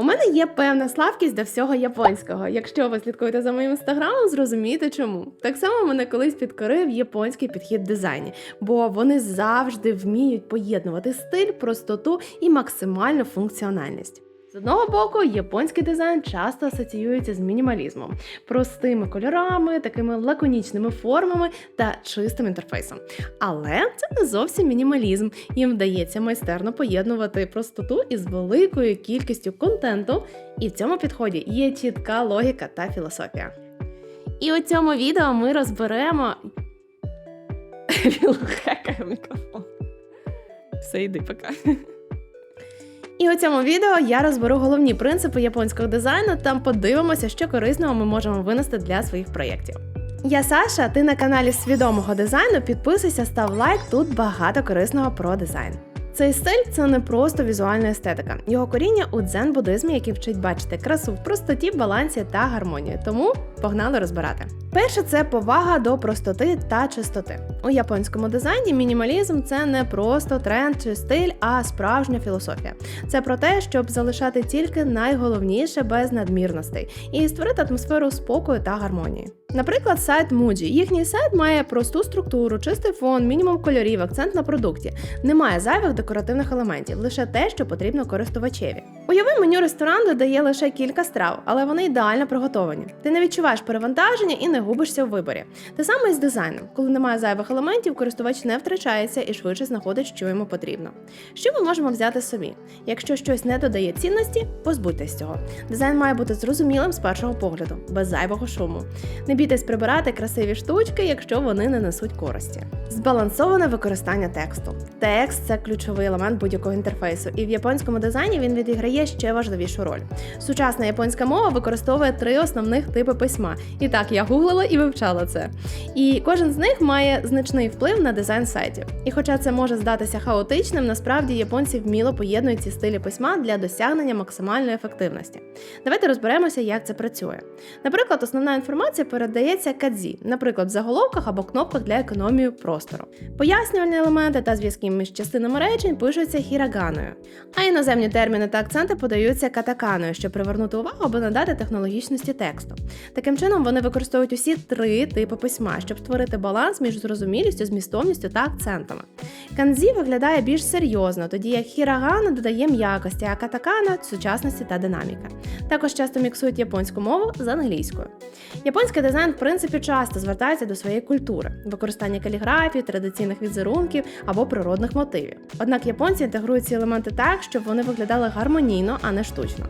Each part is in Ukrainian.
У мене є певна слабкість до всього японського. Якщо ви слідкуєте за моїм інстаграмом, зрозумієте чому. Так само мене колись підкорив японський підхід дизайні, бо вони завжди вміють поєднувати стиль, простоту і максимальну функціональність. З одного боку, японський дизайн часто асоціюється з мінімалізмом, простими кольорами, такими лаконічними формами та чистим інтерфейсом. Але це не зовсім мінімалізм. Їм вдається майстерно поєднувати простоту із великою кількістю контенту, і в цьому підході є чітка логіка та філософія. І у цьому відео ми розберемо. Хекає мікрофон. Все, йди пока. І у цьому відео я розберу головні принципи японського дизайну та подивимося, що корисного ми можемо винести для своїх проєктів. Я Саша, ти на каналі свідомого дизайну. Підписуйся, став лайк, тут багато корисного про дизайн. Цей стиль це не просто візуальна естетика. Його коріння у дзен-буддизмі, який вчить бачити красу в простоті, балансі та гармонії. Тому погнали розбирати. Перше це повага до простоти та чистоти. У японському дизайні мінімалізм це не просто тренд чи стиль, а справжня філософія. Це про те, щоб залишати тільки найголовніше без надмірностей і створити атмосферу спокою та гармонії. Наприклад, сайт Muji. Їхній сайт має просту структуру, чистий фон, мінімум кольорів, акцент на продукті. Немає зайвих декоративних елементів, лише те, що потрібно користувачеві. Уяви меню ресторан додає лише кілька страв, але вони ідеально приготовані. Ти не відчуваєш перевантаження і не губишся в виборі. Те саме і з дизайном. Коли немає зайвих елементів, користувач не втрачається і швидше знаходить, що йому потрібно. Що ми можемо взяти собі? Якщо щось не додає цінності, позбудьтесь цього. Дизайн має бути зрозумілим з першого погляду, без зайвого шуму. Не бійтесь прибирати красиві штучки, якщо вони не несуть користі. Збалансоване використання тексту. Текст це ключовий елемент будь-якого інтерфейсу, і в японському дизайні він відіграє ще важливішу роль. Сучасна японська мова використовує три основних типи письма. І так, я гуглила і вивчала це. І кожен з них має значний вплив на дизайн сайтів. І хоча це може здатися хаотичним, насправді японці вміло поєднують ці стилі письма для досягнення максимальної ефективності. Давайте розберемося, як це працює. Наприклад, основна інформація передається кадзі, наприклад, в заголовках або кнопках для економії простору. Пояснювальні елементи та зв'язки між частинами речень пишуться хіраганою, а іноземні терміни та акценти подаються катаканою, щоб привернути увагу або надати технологічності тексту. Таким чином, вони використовують усі три типи письма, щоб створити баланс між зрозумілістю, змістовністю та акцентами. Канзі виглядає більш серйозно, тоді як хірагана додає м'якості, а катакана сучасності та динаміки. Також часто міксують японську мову з англійською. Японський дизайн, в принципі, часто звертається до своєї культури, використання каліграфії, традиційних візерунків або природних мотивів. Однак японці інтегрують ці елементи так, щоб вони виглядали гармонійно, а не штучно.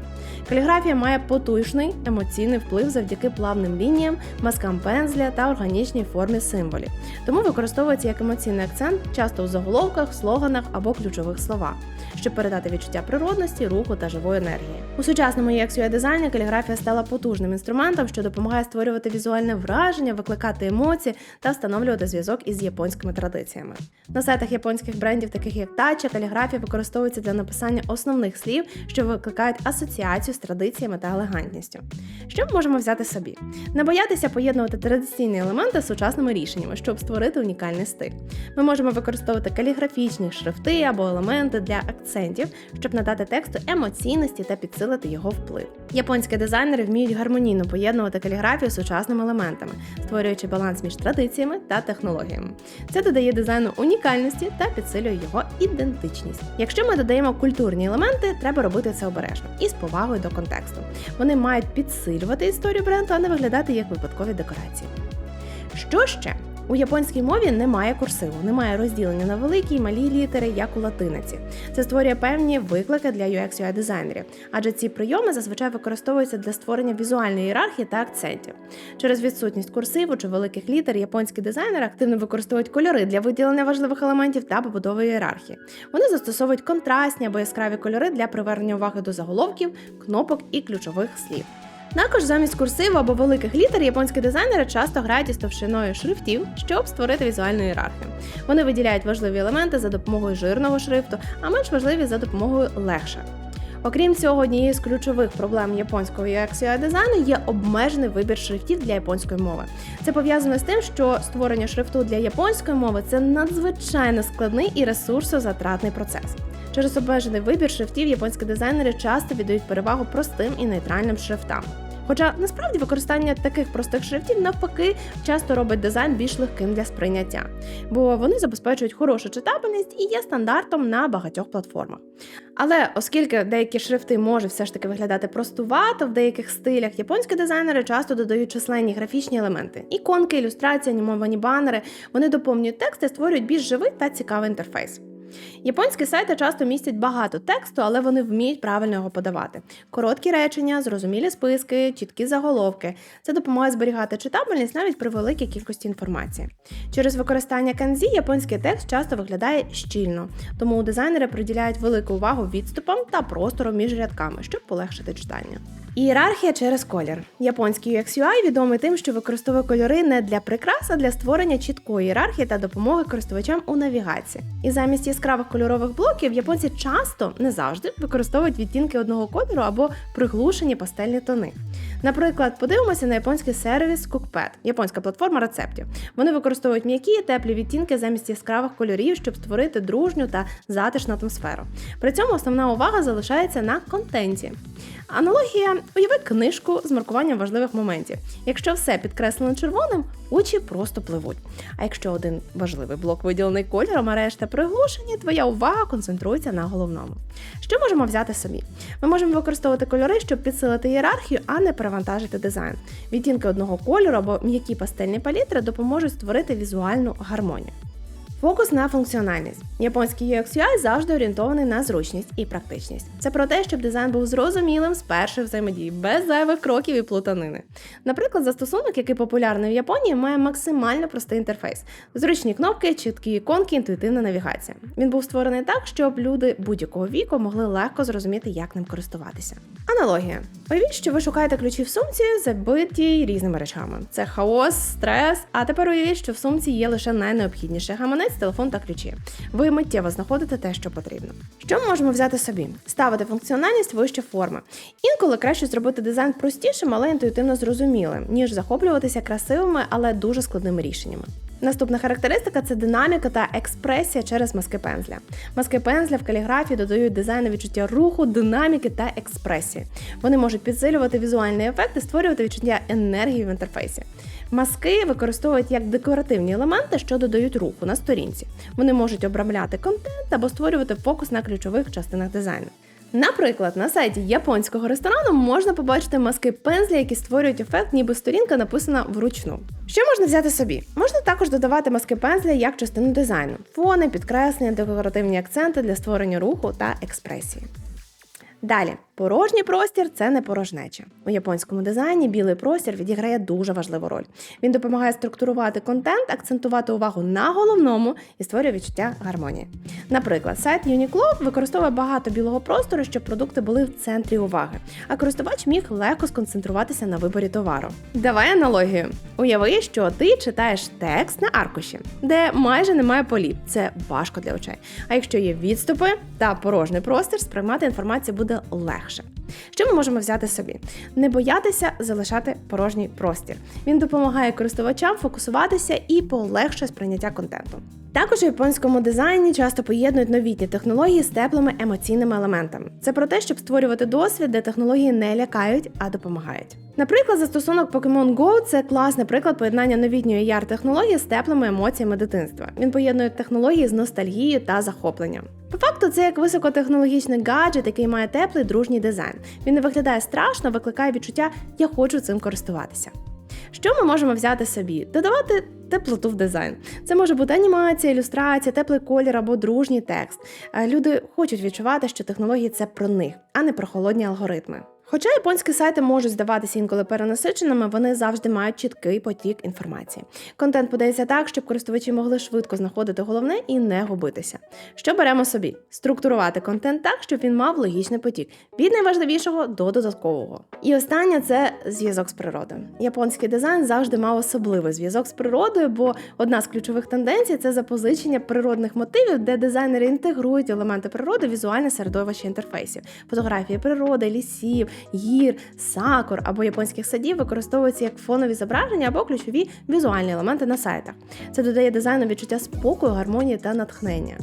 Каліграфія має потужний емоційний вплив завдяки плавним лініям, мазкам пензля та органічній формі символів. Тому використовується як емоційний акцент часто у заголовках, слоганах або ключових словах, щоб передати відчуття природності, руху та живої енергії. У сучасному UX UI дизайні каліграфія стала потужним інструментом, що допомагає створювати візуальне враження, викликати емоції та встановлювати зв'язок із японськими традиціями. На сайтах японських брендів, таких як Taccia, каліграфія використовується для написання основних слів, що викликають асоціацію з традиціями та елегантністю. Що ми можемо взяти собі? Не боятися поєднувати традиційні елементи з сучасними рішеннями, щоб створити унікальний стиль. Ми можемо використовувати каліграфічні шрифти або елементи для акцентів, щоб надати тексту емоційності та підсилити його вплив. Японські дизайнери вміють гармонійно поєднувати каліграфію з сучасними елементами, створюючи баланс між традиціями та технологіями. Це додає дизайну унікальності та підсилює його ідентичність. Якщо ми додаємо культурні елементи, треба робити це обережно і з повагою до контексту. Вони мають підсилювати історію бренду, а не виглядати як випадкові декорації. Що ще? У японській мові немає курсиву, немає розділення на великі і малі літери, як у латиниці. Це створює певні виклики для UX UI дизайнерів, адже ці прийоми зазвичай використовуються для створення візуальної ієрархії та акцентів. Через відсутність курсиву чи великих літер японські дизайнери активно використовують кольори для виділення важливих елементів та побудови ієрархії. Вони застосовують контрастні або яскраві кольори для привернення уваги до заголовків, кнопок і ключових слів. Також замість курсиву або великих літер японські дизайнери часто грають із товщиною шрифтів, щоб створити візуальну ієрархію. Вони виділяють важливі елементи за допомогою жирного шрифту, а менш важливі за допомогою легше. Окрім цього, однією з ключових проблем японського UX UI дизайну є обмежений вибір шрифтів для японської мови. Це пов'язано з тим, що створення шрифту для японської мови це надзвичайно складний і ресурсозатратний процес. Через обмежений вибір шрифтів японські дизайнери часто віддають перевагу простим і нейтральним шрифтам. Хоча насправді використання таких простих шрифтів навпаки часто робить дизайн більш легким для сприйняття, бо вони забезпечують хорошу читабельність і є стандартом на багатьох платформах. Але оскільки деякі шрифти можуть все ж таки виглядати простувато в деяких стилях, японські дизайнери часто додають численні графічні елементи: іконки, ілюстрації, анімовані банери. Вони доповнюють текст і створюють більш живий та цікавий інтерфейс. Японські сайти часто містять багато тексту, але вони вміють правильно його подавати. Короткі речення, зрозумілі списки, чіткі заголовки. Це допомагає зберігати читабельність навіть при великій кількості інформації. Через використання канзі японський текст часто виглядає щільно, тому дизайнери приділяють велику увагу відступам та простору між рядками, щоб полегшити читання. Ієрархія через колір. Японський UX UI відомий тим, що використовує кольори не для прикрас, а для створення чіткої ієрархії та допомоги користувачам у навігації. І замість яскравих кольорових блоків японці часто не завжди використовують відтінки одного кольору або приглушені пастельні тони. Наприклад, подивимося на японський сервіс Cookpad, японська платформа рецептів. Вони використовують м'які і теплі відтінки замість яскравих кольорів, щоб створити дружню та затишну атмосферу. При цьому основна увага залишається на контенті. Аналогія уяви книжку з маркуванням важливих моментів. Якщо все підкреслено червоним, очі просто пливуть. А якщо один важливий блок виділений кольором, а решта приглушені, твоя увага концентрується на головному. Що можемо взяти собі? Ми можемо використовувати кольори, щоб підсилити ієрархію, а не перевантажити дизайн. Відтінки одного кольору або м'які пастельні палітри допоможуть створити візуальну гармонію. Фокус на функціональність. Японський UX UI завжди орієнтований на зручність і практичність. Це про те, щоб дизайн був зрозумілим з першої взаємодії, без зайвих кроків і плутанини. Наприклад, застосунок, який популярний в Японії, має максимально простий інтерфейс: зручні кнопки, чіткі іконки, інтуїтивна навігація. Він був створений так, щоб люди будь-якого віку могли легко зрозуміти, як ним користуватися. Аналогія. Уявіть, що ви шукаєте ключі в сумці, забиті різними речами. Це хаос, стрес. А тепер уявіть, що в сумці є лише найнеобхідніше гаманець, телефон та ключі. Ви миттєво знаходите те, що потрібно. Що ми можемо взяти собі? Ставити функціональність вище форми. Інколи краще зробити дизайн простішим, але інтуїтивно зрозумілим, ніж захоплюватися красивими, але дуже складними рішеннями. Наступна характеристика це динаміка та експресія через маски пензля. Маски пензля в каліграфії додають дизайну відчуття руху, динаміки та експресії. Вони можуть підсилювати візуальний ефект і створювати відчуття енергії в інтерфейсі. Маски використовують як декоративні елементи, що додають руху на сторінці. Вони можуть обрамляти контент або створювати фокус на ключових частинах дизайну. Наприклад, на сайті японського ресторану можна побачити маски пензлі, які створюють ефект, ніби сторінка написана вручну. Що можна взяти собі? Можна також додавати маски пензля як частину дизайну, фони, підкреслення, декоративні акценти для створення руху та експресії. Далі, порожній простір це не порожнеча. У японському дизайні білий простір відіграє дуже важливу роль. Він допомагає структурувати контент, акцентувати увагу на головному і створює відчуття гармонії. Наприклад, сайт Uniqlo використовує багато білого простору, щоб продукти були в центрі уваги, а користувач міг легко сконцентруватися на виборі товару. Давай аналогію. Уяви, що ти читаєш текст на аркуші, де майже немає полів. Це важко для очей. А якщо є відступи та порожній простір, сприймати інформацію буде легше. Що ми можемо взяти собі? Не боятися залишати порожній простір. Він допомагає користувачам фокусуватися і полегшує сприйняття контенту. Також у японському дизайні часто поєднують новітні технології з теплими емоційними елементами. Це про те, щоб створювати досвід, де технології не лякають, а допомагають. Наприклад, застосунок Pokemon Go – це класний приклад поєднання новітньої яр технології з теплими емоціями дитинства. Він поєднує технології з ностальгією та захопленням. По факту, це як високотехнологічний гаджет, який має теплий дружній дизайн. Він не виглядає страшно, викликає відчуття Я хочу цим користуватися. Що ми можемо взяти собі? Додавати теплоту в дизайн. Це може бути анімація, ілюстрація, теплий колір або дружній текст. Е, Люди хочуть відчувати, що технології це про них, а не про холодні алгоритми. Хоча японські сайти можуть здаватися інколи перенасиченими, вони завжди мають чіткий потік інформації. Контент подається так, щоб користувачі могли швидко знаходити головне і не губитися. Що беремо собі? Структурувати контент так, щоб він мав логічний потік від найважливішого до додаткового. І останнє це зв'язок з природою. Японський дизайн завжди мав особливий зв'язок з природою, бо одна з ключових тенденцій це запозичення природних мотивів, де дизайнери інтегрують елементи природи візуальне середовище інтерфейсів, фотографії природи, лісів гір, сакур або японських садів використовуються як фонові зображення або ключові візуальні елементи на сайтах. Це додає дизайну відчуття спокою, гармонії та натхнення.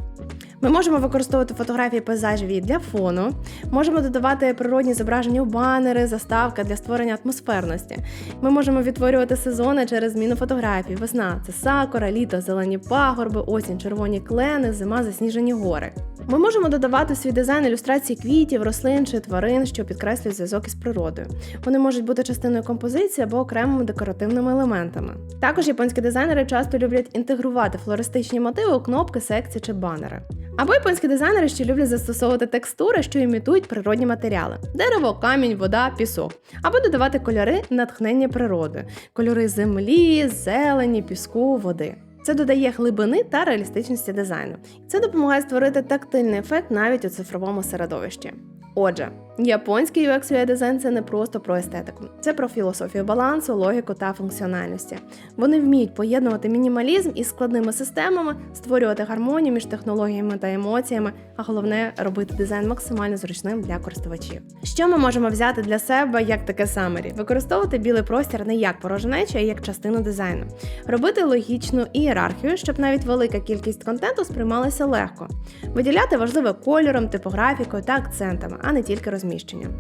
Ми можемо використовувати фотографії пейзажів для фону, можемо додавати природні зображення у банери, заставка для створення атмосферності. Ми можемо відтворювати сезони через зміну фотографій. Весна це сакура, літо, зелені пагорби, осінь, червоні клени, зима, засніжені гори. Ми можемо додавати свій дизайн ілюстрації квітів, рослин чи тварин, що підкреслюють зв'язок із природою. Вони можуть бути частиною композиції або окремими декоративними елементами. Також японські дизайнери часто люблять інтегрувати флористичні мотиви у кнопки, секції чи банери. Або японські дизайнери ще люблять застосовувати текстури, що імітують природні матеріали: дерево, камінь, вода, пісок, або додавати кольори натхнення природою, кольори землі, зелені, піску, води. Це додає глибини та реалістичності дизайну. Це допомагає створити тактильний ефект навіть у цифровому середовищі. Отже, японський UX UI дизайн це не просто про естетику, це про філософію балансу, логіку та функціональності. Вони вміють поєднувати мінімалізм із складними системами, створювати гармонію між технологіями та емоціями, а головне робити дизайн максимально зручним для користувачів. Що ми можемо взяти для себе як таке самері? Використовувати білий простір не як порожнеча, а як частину дизайну, робити логічну ієрархію, щоб навіть велика кількість контенту сприймалася легко, виділяти важливе кольором, типографікою та акцентами, а не тільки розміщенням.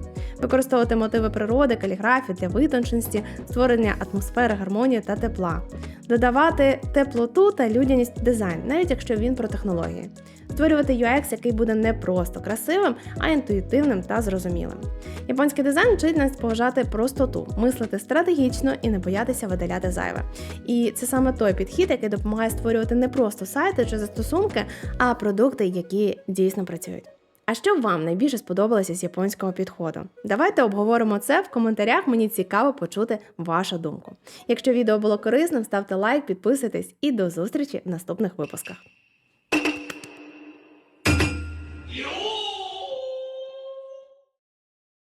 Використовувати мотиви природи, каліграфії для витонченості, створення атмосфери гармонії та тепла, додавати теплоту та людяність в дизайн, навіть якщо він про технології. Створювати UX, який буде не просто красивим, а інтуїтивним та зрозумілим. Японський дизайн вчить нас поважати простоту, мислити стратегічно і не боятися видаляти зайве. І це саме той підхід, який допомагає створювати не просто сайти чи застосунки, а продукти, які дійсно працюють. А що вам найбільше сподобалося з японського підходу? Давайте обговоримо це в коментарях. Мені цікаво почути вашу думку. Якщо відео було корисним, ставте лайк, підписуйтесь і до зустрічі в наступних випусках.